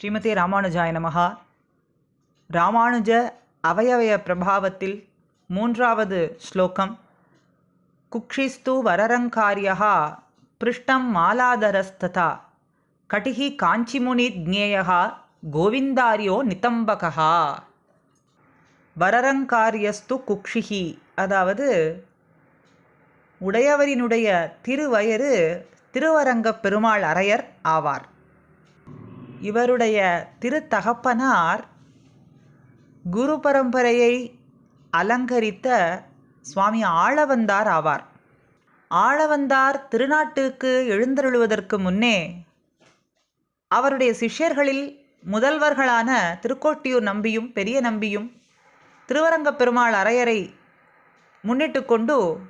ஸ்ரீமதி ராமானுஜாய நமகா ராமானுஜ அவயவய பிரபாவத்தில் மூன்றாவது ஸ்லோகம். குக்ஷிஸ்து வரரங்காரியா பிருஷ்டம் மாலாதரஸ்ததா. கட்டிஹி காஞ்சிமுனி ஜ்ஞேயா கோவிந்தாரியோ நிதம்பகா வரரங்காரியஸ்து குக்ஷிஹி. அதாவது உடையவரினுடைய திருவயறு திருவரங்க பெருமாள் அரையர் ஆவார். இவருடைய திருத்தகப்பனார் குரு பரம்பரையை அலங்கரித்த சுவாமி ஆளவந்தார் ஆவார். ஆளவந்தார் திருநாட்டுக்கு எழுந்தருளுவதற்கு முன்னே அவருடைய சிஷ்யர்களில் முதல்வர்களான திருக்கோட்டியூர் நம்பியும் பெரிய நம்பியும் திருவரங்க பெருமாள் அரையரை முன்னிட்டு கொண்டு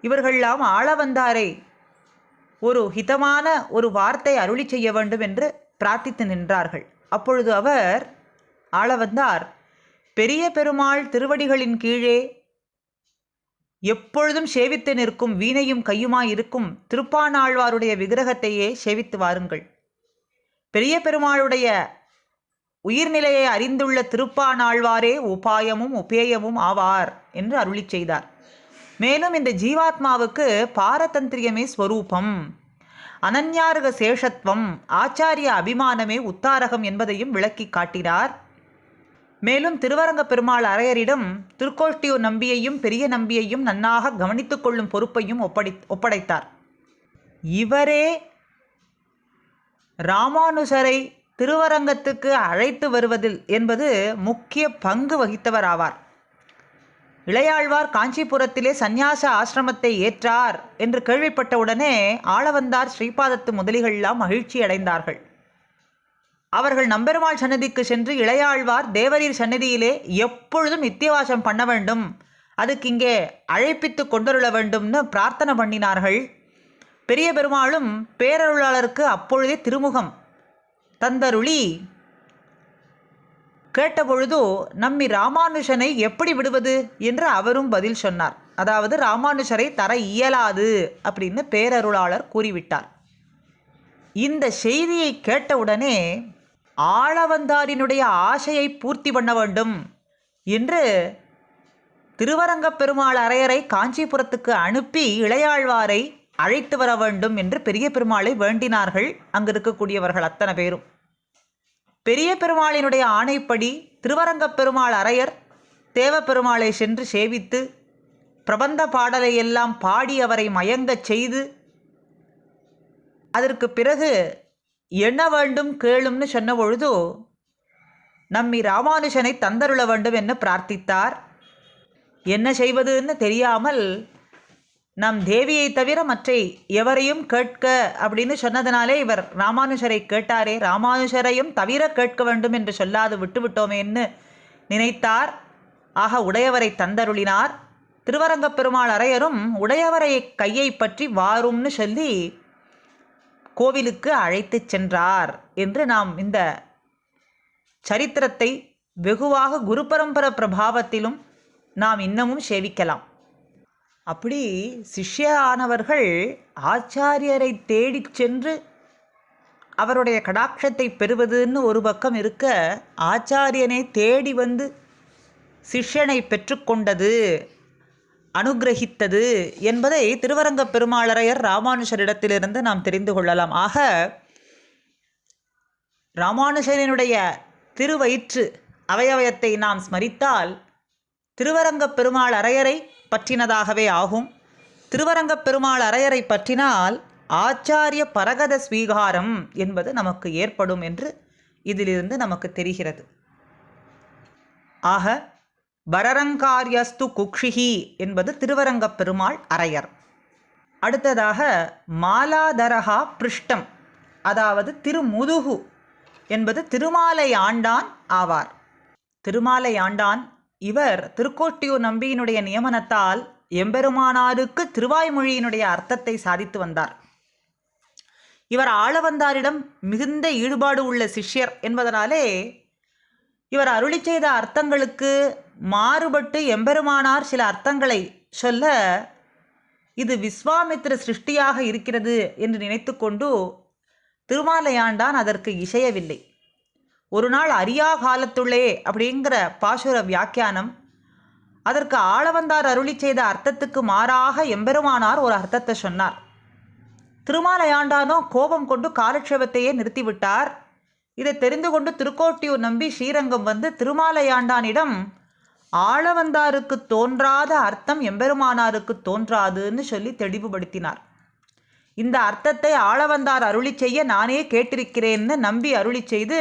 இவர்களெல்லாம் ஆளவந்தாரை ஒரு ஹிதமான ஒரு வார்த்தை அருளி செய்ய வேண்டும் என்று பிரார்த்தித்து நின்றார்கள். அப்பொழுது அவர் ஆளவந்தார் பெரிய பெருமாள் திருவடிகளின் கீழே எப்பொழுதும் சேவித்து நிற்கும் வீணையும் கையுமாய் இருக்கும் திருப்பானாழ்வாருடைய விக்கிரகத்தையே சேவித்து வாருங்கள். பெரிய பெருமாளுடைய உயிர்நிலையை அறிந்துள்ள திருப்பானாழ்வாரே உபாயமும் உபேயமும் ஆவார் என்று அருளி செய்தார். மேலும் இந்த ஜீவாத்மாவுக்கு பாரதந்திரியமே ஸ்வரூபம். அனன்யாரக சேஷத்துவம் ஆச்சாரிய அபிமானமே உத்தாரகம் என்பதையும் விளக்கி காட்டினார். மேலும் திருவரங்க பெருமாள் அரையரிடம் திருக்கோஷ்டியூர் நம்பியையும் பெரிய நம்பியையும் நன்னாக கவனித்துக் கொள்ளும் பொறுப்பையும் ஒப்படை ஒப்படைத்தார். இவரே ராமானுசரை திருவரங்கத்துக்கு அழைத்து வருவதில் என்பது முக்கிய பங்கு வகித்தவர் ஆவார் இளையாழ்வார் காஞ்சிபுரத்திலே சந்நியாச ஆசிரமத்தை ஏற்றார் என்று கேள்விப்பட்டவுடனே ஆளவந்தார் ஸ்ரீபாதத்து முதலிகளெல்லாம் மகிழ்ச்சி அடைந்தார்கள். அவர்கள் நம்பெருமாள் சன்னதிக்கு சென்று இளையாழ்வார் தேவரீர் சன்னதியிலே எப்பொழுதும் நித்தியவாசம் பண்ண வேண்டும் அதுக்கு இங்கே அழைப்பித்து கொண்டருள வேண்டும்னு பிரார்த்தனை பண்ணினார்கள். பெரிய பெருமாளும் பேரருளாளருக்கு அப்பொழுதே திருமுகம் தந்தருளி கேட்டபொழுதோ நம்மி ராமானுஷனை எப்படி விடுவது? என்று அவரும் பதில் சொன்னார். அதாவது ராமானுஷரை தர இயலாது அப்படின்னு பேரருளாளர் கூறிவிட்டார். இந்த செய்தியை கேட்டவுடனே ஆளவந்தாரினுடைய ஆசையை பூர்த்தி பண்ண வேண்டும் என்று திருவரங்கப் பெருமாள் அரையரை காஞ்சிபுரத்துக்கு அனுப்பி இளையாழ்வாரை அழைத்து வர வேண்டும் என்று பெரிய பெருமாளை வேண்டினார்கள். அங்கு இருக்கக்கூடியவர்கள் அத்தனை பேரும். பெரிய பெருமாளினுடைய ஆணைப்படி திருவரங்கப் பெருமாள் அரையர் தேவப்பெருமாளை சென்று சேவித்து பிரபந்த பாடலை எல்லாம் பாடி அவரை மயங்கச் செய்து அதற்கு பிறகு என்ன வேண்டும் கேளும்னு சொன்ன பொழுது நம்மி ராமானுஜனை தந்தருள வேண்டும் என்று பிரார்த்தித்தார். என்ன செய்வதுன்னு தெரியாமல் நம் தேவியை தவிர மற்ற எவரையும் கேட்க அப்படின்னு சொன்னதுனாலே இவர் ராமானுஜரை கேட்டாரே ராமானுஜரையும் தவிர கேட்க வேண்டும் என்று சொல்லாது விட்டுவிட்டோமேன்னு நினைத்தார். ஆக உடையவரை தந்தருளினார். திருவரங்கப் பெருமாள் அரையரும் உடையவரை கையை பற்றி வாரும்னு சொல்லி கோவிலுக்கு அழைத்துச் சென்றார் என்று நாம் இந்த சரித்திரத்தை வெகுவாக குரு பரம்பர பிரபாவத்திலும் நாம் இன்னமும் சேவிக்கலாம். அப்படி சிஷ்யரானவர்கள் ஆச்சாரியரை தேடிச் சென்று அவருடைய கடாட்சத்தை பெறுவதுன்னு ஒரு பக்கம் இருக்க ஆச்சாரியனை தேடி வந்து சிஷ்யனை பெற்றுக்கொண்டது அனுகிரகித்தது என்பதை திருவரங்க பெருமாளரையர் ராமானுஷரிடத்திலிருந்து நாம் தெரிந்து கொள்ளலாம். ஆக ராமானுஷரனுடைய திருவயிற்று அவயவயத்தை நாம் ஸ்மரித்தால் திருவரங்கப் பெருமாள் அரையரை பற்றினதாகவே ஆகும். திருவரங்கப் பெருமாள் அரையறை பற்றினால் ஆச்சாரிய பரகத ஸ்வீகாரம் என்பது நமக்கு ஏற்படும் என்று இதிலிருந்து நமக்கு தெரிகிறது. ஆக பரரங்காரியஸ்து குக்ஷிஹி என்பது திருவரங்கப் பெருமாள் அரையர். அடுத்ததாக மாலாதரஹா பிருஷ்டம் அதாவது திருமுதுகு என்பது திருமாலை ஆண்டான் ஆவார். திருமாலை ஆண்டான் இவர் திருக்கோட்டியூர் நம்பியினுடைய நியமனத்தால் எம்பெருமானாருக்கு திருவாய்மொழியினுடைய அர்த்தத்தை சாதித்து வந்தார். இவர் ஆளவந்தாரிடம் மிகுந்த ஈடுபாடு உள்ள சிஷ்யர் என்பதனாலே இவர் அருளி செய்த அர்த்தங்களுக்கு மாறுபட்டு எம்பெருமானார் சில அர்த்தங்களை சொல்ல இது விஸ்வாமித்திர சிருஷ்டியாக இருக்கிறது என்று நினைத்து கொண்டு திருமாலையாண்டான் அதற்கு இசையவில்லை. ஒரு நாள் அரியா காலத்துள்ளே அப்படிங்கிற பாசுர வியாக்கியானம் அதற்கு ஆளவந்தார் அருளி செய்த அர்த்தத்துக்கு மாறாக எம்பெருமானார் ஒரு அர்த்தத்தை சொன்னார். திருமாலையாண்டானோ கோபம் கொண்டு காலட்சேபத்தையே நிறுத்திவிட்டார். இதை தெரிந்து கொண்டு திருக்கோட்டியூர் நம்பி ஸ்ரீரங்கம் வந்து திருமாலையாண்டானிடம் ஆளவந்தாருக்கு தோன்றாத அர்த்தம் எம்பெருமானாருக்கு தோன்றாதுன்னு சொல்லி தெளிவுபடுத்தினார். இந்த அர்த்தத்தை ஆளவந்தார் அருளி செய்ய நானே கேட்டிருக்கிறேன்னு நம்பி அருளி செய்து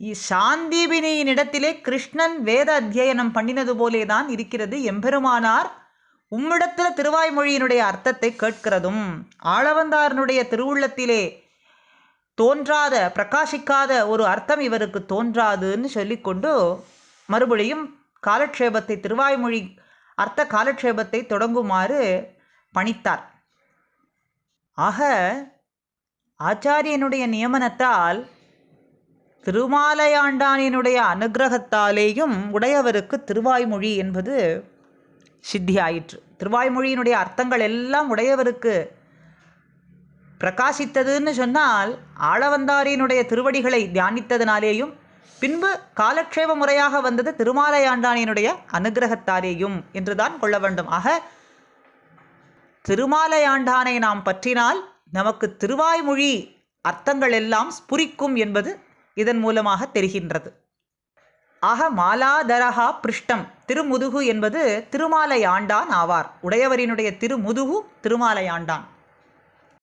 சாந்தீபினியினிடத்திலே கிருஷ்ணன் வேத அத்தியனம் பண்ணினது போலேதான் இருக்கிறது எம்பெருமானார். உம்மிடத்தில் திருவாய்மொழியினுடைய அர்த்தத்தை கேட்கிறதும் ஆளவந்தாரனுடைய திருவுள்ளத்திலே தோன்றாத பிரகாசிக்காத ஒரு அர்த்தம் இவருக்கு தோன்றாதுன்னு சொல்லிக்கொண்டு மறுபடியும் காலக்ஷேபத்தை திருவாய்மொழி அர்த்த காலக்ஷேபத்தை தொடங்குமாறு பணித்தார். ஆக ஆச்சாரியனுடைய நியமனத்தால் திருமாலையாண்டானினுடைய அனுகிரகத்தாலேயும் உடையவருக்கு திருவாய்மொழி என்பது சித்தியாயிற்று. திருவாய்மொழியினுடைய அர்த்தங்கள் எல்லாம் உடையவருக்கு பிரகாசித்ததுன்னு சொன்னால் ஆளவந்தாரியினுடைய திருவடிகளை தியானித்ததினாலேயும் பின்பு காலக்ஷேப முறையாக வந்தது திருமாலையாண்டானினுடைய அனுகிரகத்தாலேயும் என்றுதான் கொள்ள வேண்டும். ஆக திருமாலையாண்டானை நாம் பற்றினால் நமக்கு திருவாய்மொழி அர்த்தங்கள் எல்லாம் ஸ்புரிக்கும் என்பது இதன் மூலமாக தெரிகின்றது. ஆக மாலாதரஹா பிருஷ்டம் திருமுதுகு என்பது திருமாலையாண்டான் ஆவார். உடையவரினுடைய திருமுதுகு திருமாலையாண்டான்